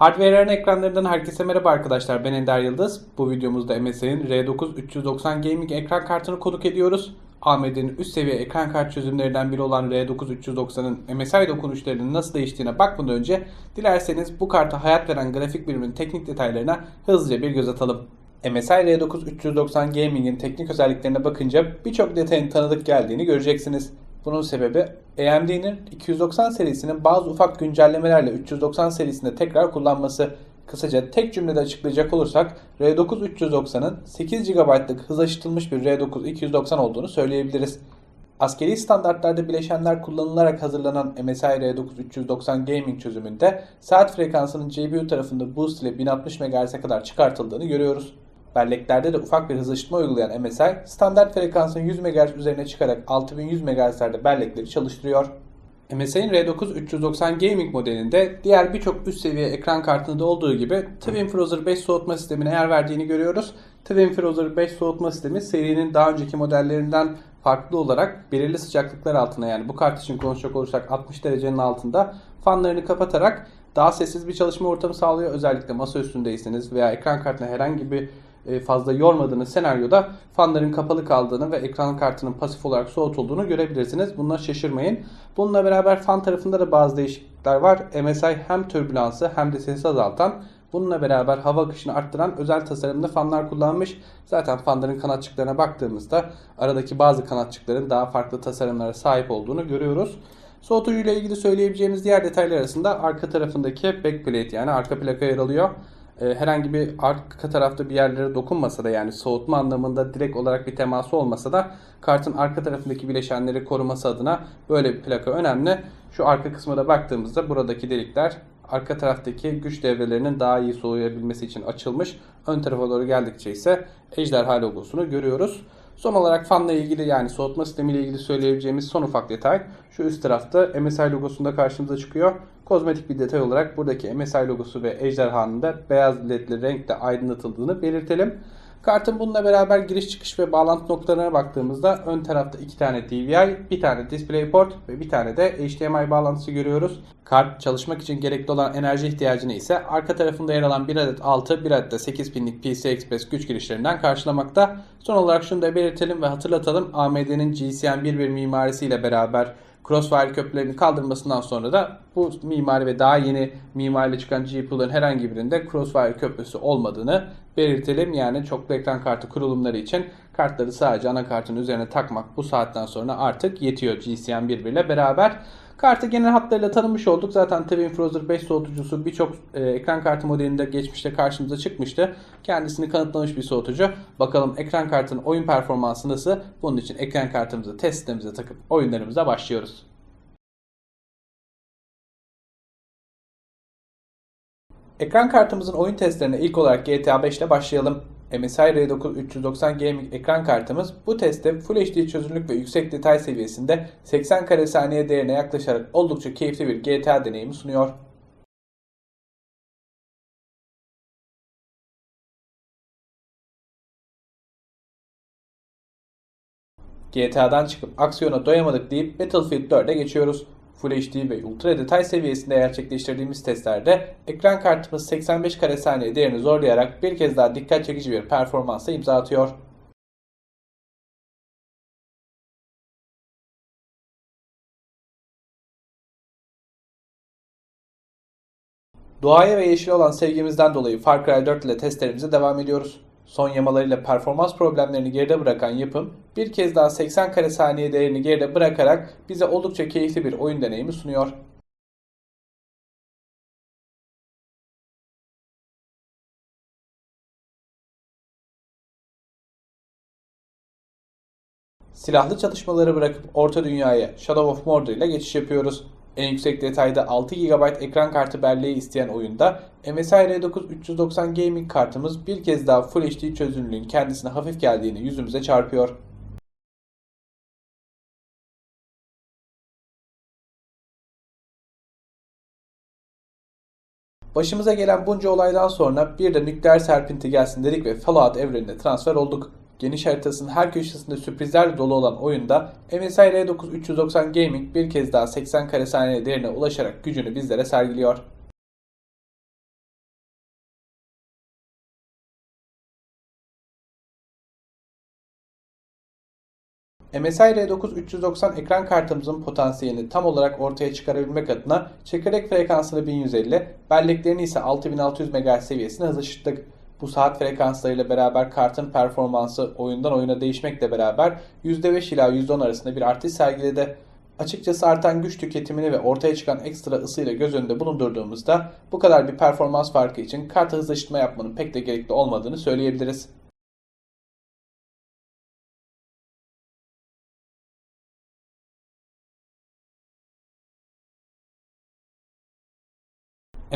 Hardware'ın ekranlarından herkese merhaba arkadaşlar. Ben Ender Yıldız. Bu videomuzda MSI'nin R9 390 Gaming ekran kartını konuk ediyoruz. AMD'nin üst seviye ekran kart çözümlerinden biri olan R9 390'ın MSI dokunuşlarının nasıl değiştiğine bakmadan önce dilerseniz bu karta hayat veren grafik biriminin teknik detaylarına hızlıca bir göz atalım. MSI R9 390 Gaming'in teknik özelliklerine bakınca birçok detayın tanıdık geldiğini göreceksiniz. Bunun sebebi AMD'nin 290 serisinin bazı ufak güncellemelerle 390 serisinde tekrar kullanması. Kısaca tek cümlede açıklayacak olursak R9 390'ın 8 GB'lık hız aşıtılmış bir R9 290 olduğunu söyleyebiliriz. Askeri standartlarda bileşenler kullanılarak hazırlanan MSI R9 390 Gaming çözümünde saat frekansının GPU tarafında boost ile 1060 MHz'e kadar çıkartıldığını görüyoruz. Belleklerde de ufak bir hız aşıtma uygulayan MSI, standart frekansın 100 MHz üzerine çıkarak 6100 MHz'lerde bellekleri çalıştırıyor. MSI'nin R9 390 Gaming modelinde diğer birçok üst seviye ekran kartında olduğu gibi Twin Frozer 5 soğutma sistemine yer verdiğini görüyoruz. Twin Frozer 5 soğutma sistemi serinin daha önceki modellerinden farklı olarak belirli sıcaklıklar altına yani bu kart için konuşacak olursak 60 derecenin altında fanlarını kapatarak daha sessiz bir çalışma ortamı sağlıyor. Özellikle masa üstündeyseniz veya ekran kartına herhangi bir fazla yormadığınız senaryoda fanların kapalı kaldığını ve ekran kartının pasif olarak soğutulduğunu görebilirsiniz. Bununla şaşırmayın. Bununla beraber fan tarafında da bazı değişiklikler var. MSI hem türbülansı hem de sesi azaltan Bununla beraber hava akışını arttıran özel tasarımlı fanlar kullanmış. Zaten fanların kanatçıklarına baktığımızda aradaki bazı kanatçıkların daha farklı tasarımlara sahip olduğunu görüyoruz. Soğutucu ile ilgili söyleyebileceğimiz diğer detaylar arasında arka tarafındaki backplate yani arka plaka yer alıyor. Ee, herhangi bir arka tarafta bir yerlere dokunmasa da yani soğutma anlamında direkt olarak bir teması olmasa da kartın arka tarafındaki bileşenleri koruması adına böyle bir plaka önemli. Şu arka kısma da baktığımızda buradaki delikler arka taraftaki güç devrelerinin daha iyi soğuyabilmesi için açılmış. Ön tarafa doğru geldikçe ise ejderha logosunu görüyoruz. Son olarak fanla ilgili yani soğutma sistemi ile ilgili söyleyebileceğimiz son ufak detay şu üst tarafta MSI logosunda karşımıza çıkıyor. Kozmetik bir detay olarak buradaki MSI logosu ve ejderhanın da beyaz ledli renkte aydınlatıldığını belirtelim. Kartın bununla beraber giriş çıkış ve bağlantı noktalarına baktığımızda ön tarafta iki tane DVI, bir tane DisplayPort ve bir tane de HDMI bağlantısı görüyoruz. Kart çalışmak için gerekli olan enerji ihtiyacını ise arka tarafında yer alan bir adet 6, bir adet de 8 pinlik PCI Express güç girişlerinden karşılamakta. Son olarak şunu da belirtelim ve hatırlatalım AMD'nin GCN 1.1 mimarisiyle beraber Crossfire köprülerini kaldırmasından sonra da bu mimari ve daha yeni mimariyle çıkan GPU'ların herhangi birinde Crossfire köprüsü olmadığını belirtelim. Yani çoklu ekran kartı kurulumları için kartları sadece anakartın üzerine takmak bu saatten sonra artık yetiyor GCN 1.1 ile beraber. Kartı genel hatlarıyla tanımış olduk. Zaten Twin Frozer 5 soğutucusu birçok e, ekran kartı modelinde geçmişte karşımıza çıkmıştı. Kendisini kanıtlamış bir soğutucu. Bakalım ekran kartının oyun performansı nasıl? Bunun için ekran kartımızı test sistemimize takıp oyunlarımıza başlıyoruz. Ekran kartımızın oyun testlerine ilk olarak GTA 5 ile başlayalım. MSI R9 390 Gaming ekran kartımız bu testte Full HD çözünürlük ve yüksek detay seviyesinde 80 kare saniye değerine yaklaşarak oldukça keyifli bir GTA deneyimi sunuyor. GTA'dan çıkıp aksiyona doyamadık deyip Battlefield 4'e geçiyoruz. Full HD ve ultra detay seviyesinde gerçekleştirdiğimiz testlerde ekran kartımız 85 kare saniye değerini zorlayarak bir kez daha dikkat çekici bir performansa imza atıyor. Doğaya ve yeşile olan sevgimizden dolayı Far Cry 4 ile testlerimize devam ediyoruz. Son yamalarıyla performans problemlerini geride bırakan yapım bir kez daha 80 kare saniye değerini geride bırakarak bize oldukça keyifli bir oyun deneyimi sunuyor. Silahlı çatışmaları bırakıp orta dünyaya Shadow of Mordor ile geçiş yapıyoruz. En yüksek detayda 6 GB ekran kartı belleği isteyen oyunda MSI R9 390 Gaming kartımız bir kez daha Full HD çözünürlüğün kendisine hafif geldiğini yüzümüze çarpıyor. Başımıza gelen bunca olaydan sonra bir de nükleer serpinti gelsin dedik ve Fallout evrenine transfer olduk. Geniş haritasının her köşesinde sürprizler dolu olan oyunda MSI R9 390 Gaming bir kez daha 80 kare saniye değerine ulaşarak gücünü bizlere sergiliyor. MSI R9 390 ekran kartımızın potansiyelini tam olarak ortaya çıkarabilmek adına çekirdek frekansını 1150, belleklerini ise 6600 MHz seviyesine hızlaştırdık. Bu saat frekanslarıyla beraber kartın performansı oyundan oyuna değişmekle beraber %5 ila %10 arasında bir artış sergiledi. Açıkçası artan güç tüketimini ve ortaya çıkan ekstra ısıyla göz önünde bulundurduğumuzda bu kadar bir performans farkı için kartı hızlaştırma yapmanın pek de gerekli olmadığını söyleyebiliriz.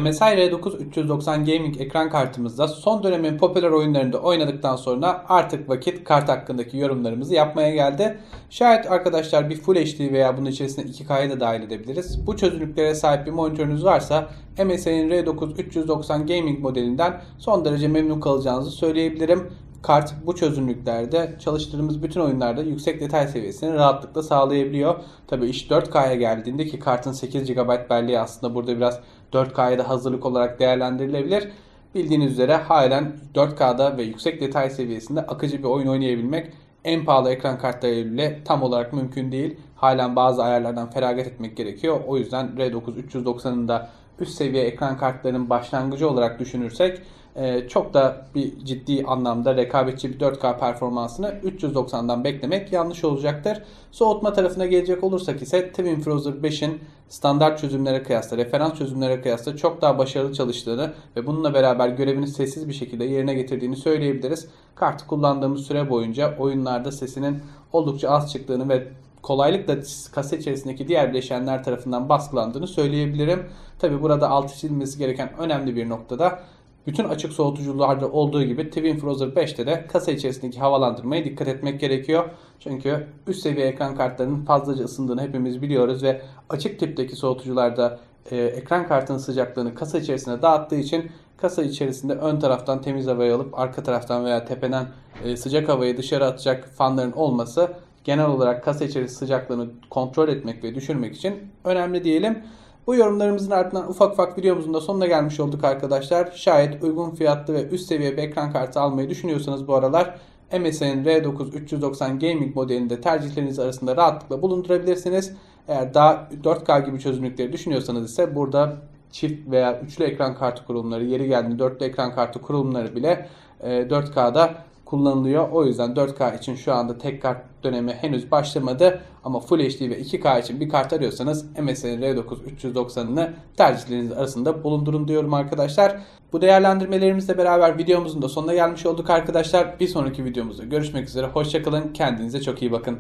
MSI R9 390 Gaming ekran kartımızda son dönemin popüler oyunlarında oynadıktan sonra artık vakit kart hakkındaki yorumlarımızı yapmaya geldi. Şayet arkadaşlar bir Full HD veya bunun içerisine 2K'yı da dahil edebiliriz. Bu çözünürlüklere sahip bir monitörünüz varsa MSI'nin R9 390 Gaming modelinden son derece memnun kalacağınızı söyleyebilirim. Kart bu çözünürlüklerde çalıştırdığımız bütün oyunlarda yüksek detay seviyesini rahatlıkla sağlayabiliyor. Tabi iş 4K'ya geldiğinde ki kartın 8 GB belleği aslında burada biraz 4K'ya da hazırlık olarak değerlendirilebilir. Bildiğiniz üzere halen 4K'da ve yüksek detay seviyesinde akıcı bir oyun oynayabilmek en pahalı ekran kartlarıyla bile tam olarak mümkün değil. Halen bazı ayarlardan feragat etmek gerekiyor. O yüzden R9 390'ın da üst seviye ekran kartlarının başlangıcı olarak düşünürsek e, çok da bir ciddi anlamda rekabetçi bir 4K performansını 390'dan beklemek yanlış olacaktır. Soğutma tarafına gelecek olursak ise Twin Frozer 5'in standart çözümlere kıyasla, referans çözümlere kıyasla çok daha başarılı çalıştığını ve bununla beraber görevini sessiz bir şekilde yerine getirdiğini söyleyebiliriz. Kartı kullandığımız süre boyunca oyunlarda sesinin oldukça az çıktığını ve kolaylıkla kasa içerisindeki diğer bileşenler tarafından baskılandığını söyleyebilirim. Tabi burada altı çizilmesi gereken önemli bir noktada bütün açık soğutucularda olduğu gibi Twin Frozer 5'te de kasa içerisindeki havalandırmaya dikkat etmek gerekiyor. Çünkü üst seviye ekran kartlarının fazlaca ısındığını hepimiz biliyoruz ve açık tipteki soğutucularda e, ekran kartının sıcaklığını kasa içerisine dağıttığı için kasa içerisinde ön taraftan temiz havayı alıp arka taraftan veya tepeden e, sıcak havayı dışarı atacak fanların olması genel olarak kasa içerisi sıcaklığını kontrol etmek ve düşürmek için önemli diyelim. Bu yorumlarımızın ardından ufak ufak videomuzun da sonuna gelmiş olduk arkadaşlar. Şayet uygun fiyatlı ve üst seviye bir ekran kartı almayı düşünüyorsanız bu aralar MSI'nin R9 390 Gaming modelinde tercihleriniz arasında rahatlıkla bulundurabilirsiniz. Eğer daha 4K gibi çözünürlükleri düşünüyorsanız ise burada çift veya üçlü ekran kartı kurulumları, yeri geldiğinde dörtlü ekran kartı kurulumları bile 4K'da kullanılıyor. O yüzden 4K için şu anda tek kart dönemi henüz başlamadı. Ama Full HD ve 2K için bir kart arıyorsanız MSI'nin R9 390'ını tercihleriniz arasında bulundurun diyorum arkadaşlar. Bu değerlendirmelerimizle beraber videomuzun da sonuna gelmiş olduk arkadaşlar. Bir sonraki videomuzda görüşmek üzere. Hoşçakalın. Kendinize çok iyi bakın.